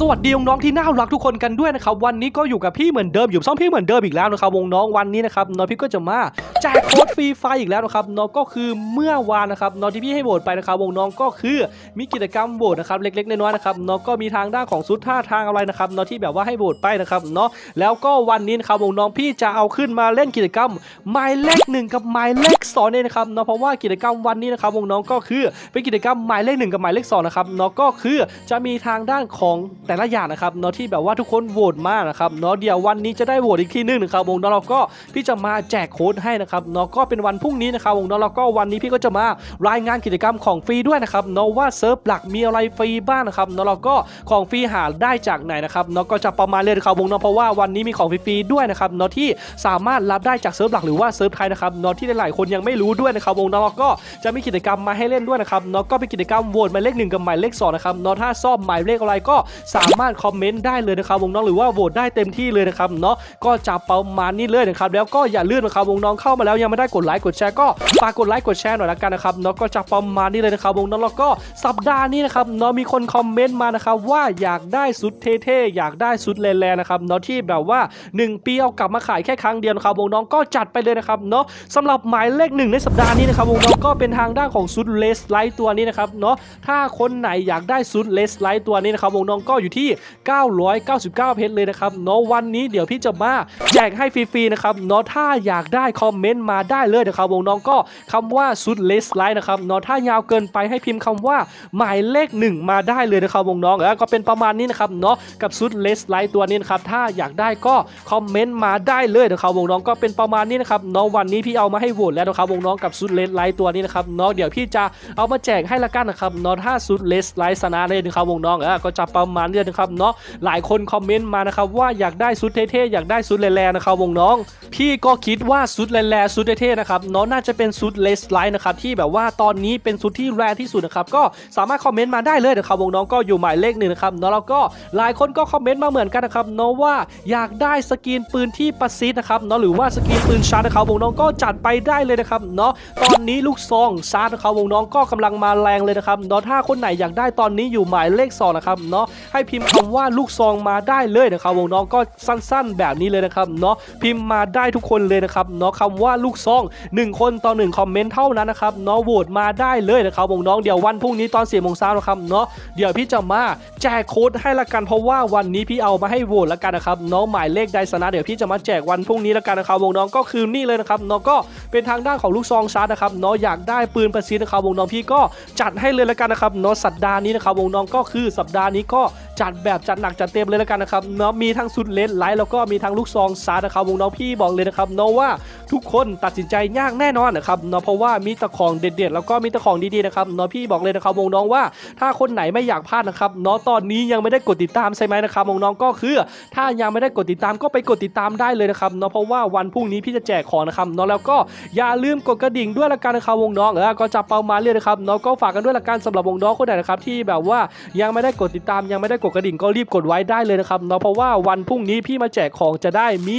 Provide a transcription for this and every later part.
สวัสดีน้องที่น่ารักทุกคนกันด้วยนะครับวันนี้ก็อยู่กับพี่เหมือนเดิมอยู่ซ่อมพี่เหมือนเดิมอีกแล้วนะครับวงน้องวันนี้นะครับน้องพี่ก็จะมาแจกโค้ดฟรีไฟอีกแล้วนะครับน้องก็คือเมื่อวานนะครับน้องที่พี่ให้โหวตไปนะครับวงน้องก็คือมีกิจกรรมโหวตนะครับเล็กๆน้อยๆนะครับน้องก็มีทางด้านของสุดท่าทางอะไรนะครับน้องที่แบบว่าให้โหวตไปนะครับเนาะแล้วก็วันนี้นะครับวงน้องพี่จะเอาขึ้นมาเล่นกิจกรรมหมายเลขหนึ่งกับหมายเลขสองเนี่ยนะครับเนาะเพราะว่ากิจกรรมวันนี้นะครับวงน้องก็คือเป็นกิจกรรมหมายเลขหนึ่งกับหมายเลขสองนะครับเนาะก็คือจะมีทางด้านของแต่ละอย่างนะครับเนาะที่แบบว่าทุกคนโหวตมากนะครับเนาะเดี๋ยววันนี้จะได้โหวตอีกทีหนึงนะครับวงน้องเราก็พี่จะมาแจกโค้ดให้นะครับเนาะก็เป็นวันพรุ่งนี้นะครับวงน้องเราก็วันนี้พี่ก็จะมารายงานกิจกรรมของฟรีด้วยนะครับเนาะว่าเซิร์ฟหลักมีอะไรฟรีบ้างนะครับเนาะเราก็ของฟรีหาได้จากไหนนะครับเนาะก็จะประมาณเลยนะครับวงน้องเพราะว่าวันนี้มีของฟรีๆด้วยนะครับเนาะที่สามารถรับได้จากเซิร์ฟหลักหรือว่าเซิร์ฟไทยนะครับเนาะที่หลายๆคนยังไม่รู้ด้วยนะครับวงน้องเราก็จะมีกิจกรรมมาให้เล่นด้วยนะครับเนาะก็เป็นกิจกรรมโหวตหมายเลขหนึ่งกับหมายเลขสองนะครับเนาะถ้าชอบหมายเลขอะไรก็สามารถคอมเมนต์ได้เลยนะครับวงน้องหรือว่าโหวตได้เต็มที่เลยนะครับเนาะก็จะประมาณนี้เลยนะครับแล้วก็อย่าลืมนะครับวงน้องเข้ามาแล้วยังไม่ได้กดไลค์กดแชร์ก็ฝากกดไลค์กดแชร์หน่อยละกันนะครับเนาะก็จะประมาณนี้เลยนะครับวงน้องแล้วก็สัปดาห์นี้นะครับเนาะมีคนคอมเมนต์มานะครับว่าอยากได้สุดเท่ๆอยากได้สุดแรงๆนะครับเนาะที่แบบว่า 1 ปีเอากลับมาขายแค่ครั้งเดียวนะครับวงน้องก็จัดไปเลยนะครับเนาะสำหรับหมายเลขหนึ่งในสัปดาห์นี้นะครับวงน้องก็เป็นทางด้านของซุดเลสไลท์ตัวนี้นะครับเนาะถ้าคนไหนอยากได้ซุดเลสไลท์ตัวนี้นะครับวงน้องก็อยู่ที่ 999 เพชรเลยนะครับเนาะวันนี้เดี๋ยวพี่จะมาแจกให้ฟรีๆนะครับเนาะถ้าอยากได้คอมเมนต์มาได้เลยนะครับวงน้องก็คำว่าซุดเลสไลท์นะครับเนาะถ้ายาวเกินไปให้พิมพ์คำว่าหมายเลขหนึ่งมาได้เลยนะครับวงน้องแล้วก็เป็นประมาณนี้นะครับเนาะกับซุดเลสไลท์ตัวนี้นะครับถ้าอยากได้ก็คอมเมนต์มาได้เลยนะครับวงน้องก็เป็นประมาณนี้นะครับเนาะวันนี้พี่เอามาให้โหวตแล้วนะครับวงน้องกับซุดเลสไลท์ตัวนี้นะครับเนาะเดี๋ยวพี่จะเอามาแจกให้ละกันนะครับเนาะถ้าซุดเลสไลท์ชนะเลยนะครับวงน้องก็จะประมาณนี้นะครับเนาะหลายคนคอมเมนต์มานะครับว่าอยากได้ซุดเท่ๆอยากได้ซุดแรงๆนะครับวงน้อง พี่ก็คิดว่าซุดแรงๆซุดเท่ๆนะครับเนาะน่าจะเป็นซุดเลสไลท์นะครับที่แบบว่าตอนนี้เป็นซุดที่แรงที่สุดนะครับก็สามารถคอมเมนต์มาได้เลยนะครับวงน้องก็อยู่หมายเลขหนึ่งนะครับเนาะแล้วก็หลายคนก็คอมเมนต์มาเหมือนกันนะครับเนาะว่าอยากได้สกรีนปืนที่ประซิดนะครับเนาะหรือว่าสกรีนปืนชาร์นะครับวงน้องก็จัดไปได้เลยนะครับเนาะตอนนี้ลูกซองชาร์นะครับวงน้องก็กำลังมาแรงเลยนะครับเนาะถ้าคนไหนอยากได้ตอนนี้อยู่หมายเลขสองนะครับเนาะให้พิมพ์คำว่าลูกซองมาได้เลยนะครับวงน้องก็สั้นๆแบบนี้เลยนะครับเนาะพิมพ์มาได้ทุกคนเลยนะครับเนาะคำว่าลูกซองหนึ่งคนต่อหนึ่งคอมเมนต์เท่านั้นนะครับเนาะโหวตมาได้เลยนะครับวงน้องเดี๋ยววันพรุ่งนี้ตอนสี่โมงเช้านะครับเนาะเดี๋ยวพี่จะมาแจกโค้ดให้ละกันเพราะว่าวันนี้พี่เอามาให้โหวตละกันนะครับเนาะหมายเลขใดชนะเดี๋ยวพี่จะมาแจกวันพรุ่งนี้ละกันนะครับวงน้องก็คือนี่เลยนะครับเนาะก็เป็นทางด้านของลูกซองชาร์จนะครับเนาะอยากได้ปืนประซิดนะครับวงน้องพี่ก็จัดให้เลยละกันนะครับเนาะสัปดาห์นี้นะครับวงน้องก็คือสัปดาห์นี้ก็จัดแบบจัดหนักจัดเต็มเลยและกันนะครับเนาะมีทั้งสุดเลนไลท์แล้วก็มีทั้งลูกซองชานะครับวงน้องพี่บอกเลยนะครับเนาะว่าทุกคนตัดสินใจยากแน่นอนนะครับเนาะเพราะว่ามีตะของเด็ดๆ แล้วก็มีตะของดีๆนะครับเนาะพี่บอกเลยนะครับวงน้องว่าถ้าคนไหนไม่อยากพลาดนะครับเนาะตอนนี้ยังไม่ได้กดติดตามใช่ไหมนะครับวงน้องก็คือถ้ายังไม่ได้กดติดตามก็ไปกดติดตามได้เลยนะครับเนาะเพราะว่าวันพรุ่งนี้พี่จะแจกของนะครับเนาะแล้วก็อย่าลืมกดกระดิ่งด้วยละกันนะครับวงน้องเออก็จะเป้ามาเรื่อยนะครับเนาะก็ฝากกันด้วยละกันสำหรับวงน้องคนไหนนะครับที่แบบว่ายังไม่ได้กดติดตามยังไม่ได้กดกระดิ่งก็รีบกดไว้ได้เลยนะครับเนาะเพราะว่าวันพรุ่งนี้พี่มาแจกของจะได้มี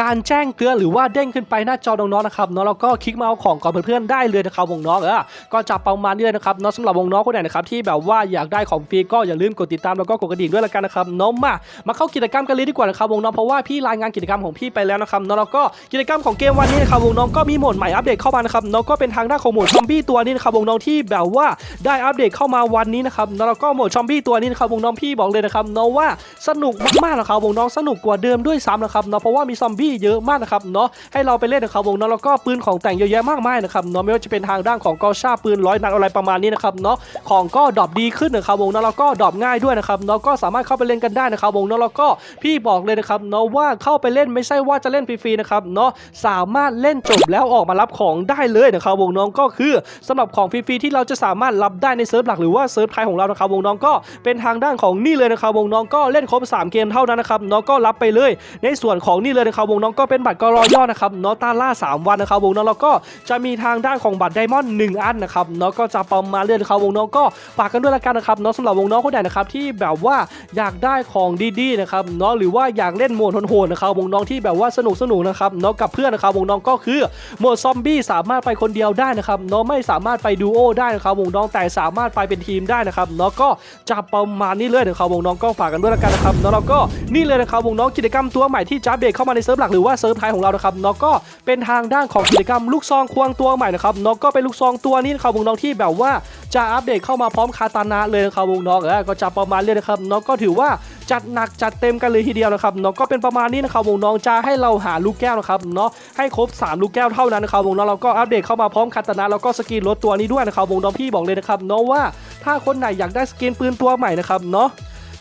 การแจ้งเตือนหรือว่าเด้งขึ้นไปหน้าจอน้องๆนะครับเนาะแล้วก็คลิกมาเอาของก่อนเพื่อนๆได้เลยนะครับวงน้องเออก็จะประมาณนี้เลยนะครับเนาะสำหรับวงน้องคนไหนนะครับที่แบบว่าอยากได้ของฟรีก็อย่าลืมกดติดตามแล้วก็กดกระดิ่งด้วยละกันนะครับเนาะมามาเข้ากิจกรรมกันเลยดีกว่านะครับวงน้องเพราะว่าพี่รายงานกิจกรรมของพี่ไปแล้วนะครับเนาะแล้วก็กิจกรรมของเกมวันนี้นะครับวงน้องก็มีโหมดใหม่อัปเดตเข้ามานะครับเนาะก็เป็นทางด้านของโหมดซอมบี้ตัวนี้นะครับวงน้องที่แบบว่าได้อัปเดตเข้ามาวันนี้นะครับเนาะแล้วก็โหมดซอมบี้ตัวนี้นะครับวงน้องพี่บอกเลยนะครับเนาะว่าสนุกมากๆนะครับวงน้องสนุกกว่าเดิมด้วยซ้ำนะครับเนาะเพราะว่ามีซอมบี้เยอะมากนะครับเนาะให้เราไปเล่นนะครับวงน้องแล้วก็ปืนของแต่งเยอะแยะมากมายนะครับเนาะไม่ว่าจะเป็นทางด้านของกอชาปืนร้อยนัดอะไรประมาณนี้นะครับเนาะของก็ดรอปดีขึ้นนะครับวงน้องแล้วก็ดรอปง่ายด้วยนะครับเนาะก็สามารถเข้าไปเล่นกันได้นะครับวงน้องแล้วก็พี่บอกเลยนะครับเนาะว่าเข้าไปเล่นไม่ใช่ว่าจะเล่นฟรีๆนะครับเนาะสามารถเล่นจบแล้วออกมารับของได้เลยนะครับวงน้องก็คือสำหรับของฟรีๆที่เราจะสามารถรับได้ในเซิร์ฟหลักหรือว่าเซิร์ฟไทยของเรานะครับวงน้องก็เป็นทางด้านของนีี่เลยนะครับวงน้องก็เล่นครบสามเกมเท่านั้นนะครับเนาะก็รับไปเลย ในส่วนของนี่เลยนะครับวงน้องก็เป็นบัตรกรอย่อนะครับเนาะตาล่า 3 วันนะครับวงน้องแล้วก็จะมีทางด้านของบัตรไดมอนด์1อันนะครับเนาะก็จะประมาณเรื่อยนะครับวงน้องก็ฝากกันด้วยละกันนะครับเนาะสำหรับวงน้องคนไหนนะครับที่แบบว่าอยากได้ของดีๆนะครับเนาะหรือว่าอยากเล่นโหมดโหดๆนะครับวงน้องที่แบบว่าสนุกสนุกนะครับเนาะกับเพื่อนนะครับวงน้องก็คือโหมดซอมบี้สามารถไปคนเดียวได้นะครับเนาะไม่สามารถไปดูโอได้นะครับวงน้องแต่สามารถไปเป็นทีมได้นะครับเนาะก็จะประมาณนี้เลยนะครับนะครับวงน้องก็ฝากกันด้วยละกันนะครับแล้วเราก็นี่เลยนะครับวงน้องกิจกรรมตัวใหม่ที่จะอัปเดตเข้ามาในเซิร์ฟหลักหรือว่าเซิร์ฟไทยของเรานะครับเนาะก็เป็นทางด้านของกิจกรรมลูกซองควงตัวใหม่นะครับเนาะก็เป็นลูกซองตัวนี้นะครับวงน้องที่แบบว่าจะอัปเดตเข้ามาพร้อมคาตานะเลยนะครับวงน้องเออก็จะประมาณเลยนะครับเนาะก็ถือว่าจัดหนักจัดเต็มกันเลยทีเดียวนะครับเนาะก็เป็นประมาณนี้นะครับวงน้องจะให้เราหาลูกแก้วนะครับเนาะให้ครบ 3 ลูกแก้วเท่านั้นนะครับวงน้องเราก็อัปเดตเข้ามาพร้อมคาตานะแล้วก็สกินรถตัวนี้ด้วยนะครับวงน้องพี่บอกเลยนะครับเนาะว่าถ้าคนไหนอยากได้สกินปืนตัวใหม่นะครับเนาะ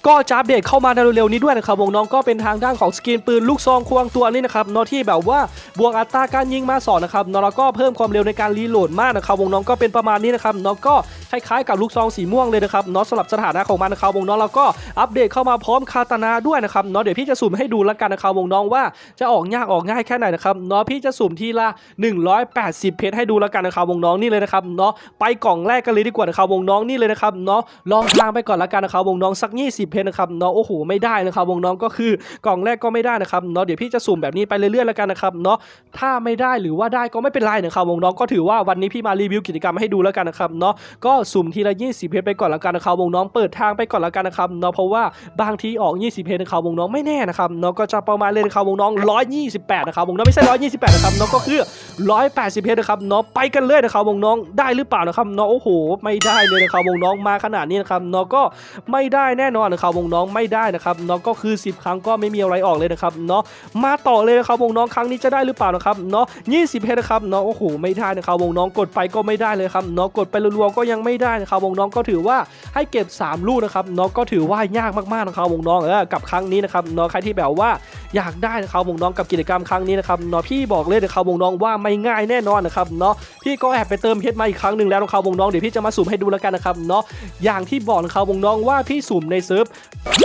ก็จะอัปเดตเข้ามาในเร็วๆนี้ด้วยนะครับวงน้องก็เป็นทางด้านของสกินปืนลูกซองควงตัวนี้นะครับเนาะที่แบบว่าบวกอัตราการยิงมาสอนนะครับเนาะแล้วก็เพิ่มความเร็วในการรีโหลดมากนะครับวงน้องก็เป็นประมาณนี้นะครับเนาะก็คล้ายๆกับลูกซองสีม่วงเลยนะครับเนาะสำหรับสถานะของมันนะครับวงน้องเราก็อัปเดตเข้ามาพร้อมคาตานาด้วยนะครับเนาะเดี๋ยวพี่จะสุ่มให้ดูแล้วกันนะครับวงน้องว่าจะออกยากออกง่ายแค่ไหนนะครับเนาะพี่จะสุ่มทีละ 180 เพชรให้ดูแล้วกันนะครับวงน้องนี่เลยนะครับเนาะไปกล่องแรกกันเลยดีกว่านะครับวงน้องนี่เลยนะครับเนาะลองทางไปก่อนแล้วกันนะครับวงน้องสัก 20เพชรนะครับเนาะโอ้โหไม่ได้นะครับวงน้องก็คือกล่องแรกก็ไม่ได้นะครับเนาะเดี๋ยวพี่จะสุ่มแบบนี้ไปเรื่อยๆแล้วกันนะครับเนาะถ้าไม่ได้หรือว่าได้ก็ไม่เป็นไรนะครับวงน้องก็ถือว่าวันนี้พี่มารีวิวกิจกรรมให้ดูแล้วกันนะครับเนาะก็สุ่มทีละ20เพชรไปก่อนแล้วกันนะครับวงน้องเปิดทางไปก่อนแล้วกันนะครับเนาะเพราะว่าบางทีออก 20เพชรนะครับวงน้องไม่แน่นะครับเนาะก็จะประมาณเลยนะครับวงน้อง 128นะครับวงน้องไม่ใช่128นะครับเนาะก็คือ 180เพชรนะครับเนาะไปกันเลยนะครับวงน้องได้หรือเปล่านะครับเนาะโอ้โห ไม่ได้เลยนะครับวงน้องมาขนาดนี้นะครับเนาะก็ไม่ได้แน่นอนนะครับวงน้องไม่ได้นะครับเนาะก็คือ 10 ครั้งก็ไม่มีอะไรออกเลยนะครับเนาะมาต่อเลยนะครับวงน้องครั้งนี้จะได้หรือเปล่านะครับเนาะ20เพชรนะครับเนาะโอ้โหไม่ได้นะครับวงน้องกดไปก็ไม่ได้เลยครับเนาะกดไปรัวๆก็ยังไม่ได้นะครับวงน้องก็ถือว่าให้เก็บ 3 ลูกนะครับเนาะก็ถือว่ายากมากๆนะครับวงน้องเออกับครั้งนี้นะครับเนาะใครที่แบบว่าอยากได้นะครับวงน้องกับกิจกรรมครั้งนี้นะครับเนาะพี่บอกเลยนะครับวงน้องว่าไม่ง่ายแน่นอนนะครับเนาะพี่ก็แอบไปเติมเพชรมาอีกครั้งหนึ่งแล้วนะครับวงน้องเดี๋ยวพี่จะมาสุ่มให้ดูแล้วกันนะครับเนาะอย่างที่บอกนะครับวงน้องว่าพี่สุ่มในเซิร์ฟ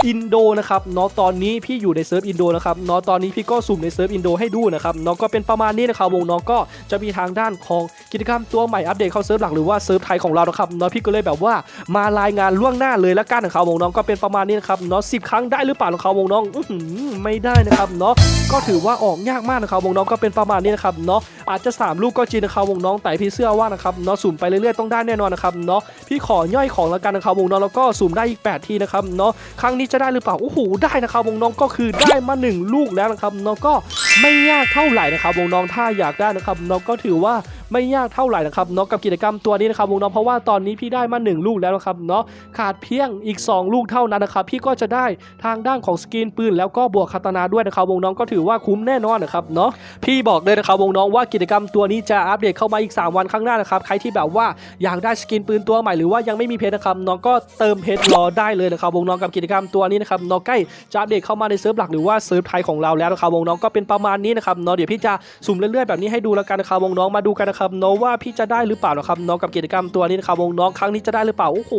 อินโดนะครับเนาะตอนนี้พี่อยู่ในเซิร์ฟอินโดนะครับเนาะตอนนี้พี่ก็สุ่มในเซิร์ฟอินโดให้ดูนะครับเนาะก็เป็นประมาณนี้นะครับวงน้องก็จะมีทางด้านของกิจกรรมตัวใหม่อัปเดตเข้าเซิร์ฟหลักหรือว่าเซิร์ฟไทยของเรานะครับเนาะพี่ก็เลยแบบว่ามารายงานล่วงหน้าเลยละกันนะครับวงน้องก็เป็นประมาณนี้นะครับเนาะสิครั้งได้หรือเปล่านะครับวงน้องอืไม่ได้นะครับเนาะก็ถือว่าออกยากมากนะครับวงน้องก็เป็นประมาณนี้นะครับเนาะอาจจะ 3 ลูกก็จริงนะครับวงน้องแต่พี่เชื่อว่านะครับเนาะสุ่มไปเรื่อยๆต้องได้แน่นอนนะครับเนาะพี่ขอย่อยของแล้วกันนะครับวงน้องแล้วก็สุ่มได้อีก 8 ทีนะครับเนาะครั้งนี้จะได้หรือเปล่าโอ้โหได้นะครับวงน้องก็คือได้มา 1 ลูกแล้วนะครับน้องก็ไม่ยากเท่าไหร่นะครับวงน้องถ้าอยากได้นะครับน้องก็ถือว่า ไม่ยากเท่าไหร่นะครับเนาะกับกิจกรรมตัวนี้นะครับวงน้องเพราะว่าตอนนี้พี่ได้มา 1 ลูกแล้วนะครับเนาะขาดเพียงอีก 2 ลูกเท่านั้นนะครับพี่ก็จะได้ทางด้านของสกินปืนแล้วก็บวกคาตานาด้วยนะครับวงน้องก็ถือว่าคุ้มแน่นอนนะครับเนาะพี่บอกเลยนะครับวงน้องว่ากิจกรรมตัวนี้จะอัปเดตเข้ามาอีก 3 วันข้างหน้านะครับใครที่แบบว่าอยากได้สกินปืนตัวใหม่หรือว่ายังไม่มีเพชรนะครับน้องก็เติมเพชรรอได้เลยนะครับวงน้องกับกิจกรรมตัวนี้นะครับน้องใกล้จะอัปเดตเข้ามาในเซิร์ฟหลักหรือว่าเซิร์ฟไทยของเราแล้วนะครับวงน้องก็เป็นประมาณนี้นะครับเนาะเดี๋ยวพี่จะสุ่มเรื่อยๆแบบนี้ให้ดูแล้วกันนะครับวงน้องมาดูกันนะครับเนาะว่าพี่จะได้หรือเปล่านะครับเนาะกับกิจกรรมตัวนี้นะครับวงน้องครั้งนี้จะได้หรือเปล่าโอ้โห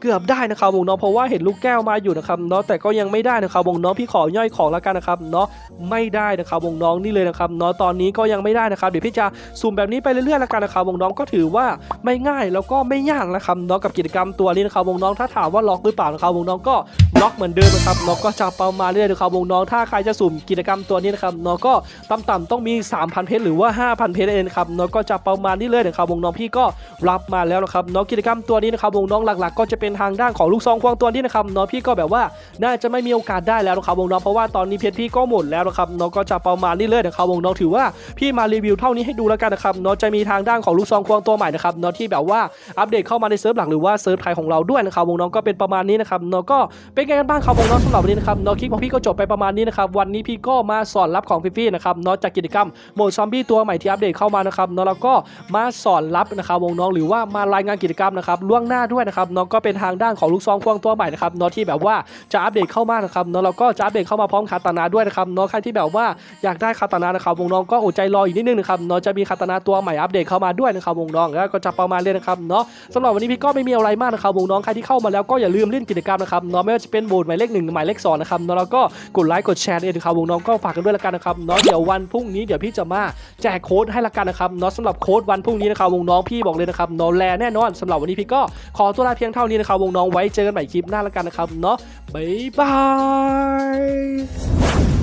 เกือบได้นะครับวงน้องเพราะว่าเห็นลูกแก้วมาอยู่นะครับเนาะแต่ก็ยังไม่ได้นะครับวงน้องพี่ขอย่อยของแล้วกันนะครับเนาะไม่ได้นะครับวงน้องนี่เลยนะครับเนาะตอนนี้ก็ยังไม่ได้นะครับเดี๋ยวพี่จะสุ่มแบบนี้ไปเรื่อยๆแล้วกันนะครับวงน้องก็ถือว่าไม่ง่ายแล้วก็ไม่ยากนะครับเนาะกับกิจกรรมตัวนี้นะครับวงน้องถ้าถามว่าล็อกหรือเปล่านะครับวงน้องก็ล็อกเหมือนเดิมนะครับเนาะก็จะประมาณเรื่อยๆนะครับวงน้องถ้าใครจะสุ่มกิจกรรมตัวนี้นะครับเนาะก็ต่ำๆต้องมี 3,000 เพชรหรือว่า 5,000 เพชรเองครับเนาะก็จะประมาณนี้เลยนะครับวงน้องพี่ก็รับมาแล้วนะครับเนาะกิจกรรมตัวนี้นะครับวงน้องหลักๆ ก็จะเป็นทางด้านของลูกซองควงตัวนี้นะครับเนาะพี่ก็แบบว่าน่าจะไม่มีโอกาสได้แล้วนะครับวงน้องเพราะว่าตอนนี้เพชรพี่ก็หมดแล้วนะครับเนาะก็จะประมาณนี้เลยนะครับวงน้องถือว่าพี่มารีวิวเท่านี้ให้ดูแล้วกันนะครับเนาะจะมีทางด้านของลูกซองควงตัวใหม่นะครับเนาะที่แบบว่าอัปเดตเข้ามาในเซิร์ฟหลักหรือว่าเซิร์ฟไทยของเราด้วยนะครับวงน้องก็เป็นประมาณนี้นะครับเนาะก็เป็นไงกันบ้างครับวงน้องสำหรับวันนี้นะครับเนาะคลิปของพี่ก็จบไปประมาณนี้นะครับวันนี้พี่ก็มาสอนรับของฟรีๆนะครับเนาะจากกิจกรรมโหมดซอมบี้ตัวใหม่ที่อัปเดตเข้ามานะครับเนาะแล้วก็มาสอนรับนะครับวงน้องหรือว่ามารายงานกิจกรรมนะครับล่วงหน้าด้วยนะครับเนาะก็เป็นทางด้านของลูกซองควงตัวใหม่นะครับเนาะที่แบบว่าจะอัปเดตเข้ามานะครับนาะแล้วก็จะอัปเดตเข้ามาพร้อมคาตานาด้วยนะครับเนาะใครที่แบบว่าอยากได้คาตานานะครับวงน้องก็อดใจรออีกนิดนึงนะครับเนาะจะมีคาตานาตัวใหม่อัปเดตเข้ามาด้วยนะครับวงน้องแล้วก็จะประมาณเลยนะครับเนาะสำหรับวันนี้พี่ก็ไม่มีอะไรมากนะครับวงน้องใครที่เข้ามาแล้วก็อย่าลืมเล่นกิจกรรมนะครับเนาะไม่ว่าจะเป็นโหวตหมายเลขหนึ่งหมายเลขสองนะครับเนาะแล้วก็กดไลค์กดแชร์ด้วยนะครับวงน้องก็ฝากกันด้วยละกันนะครับเนาะเดี๋ยววันพรุ่งนี้เดี๋ยวพี่จะมาแจกโค้ดให้ละกันนะครับเนาะสำหรับโค้ดวันพรุ่งนี้นะครับวงน้องพี่บอกเลยนะครับนอนแลแน่นอนสำหรับวันนี้พี่ก็ขอตัวลาเพียงเท่านี้นะครับวงน้องไว้เจอกันใหม่คลิปหน้าละกันนะครับเนาะบ๊ายบาย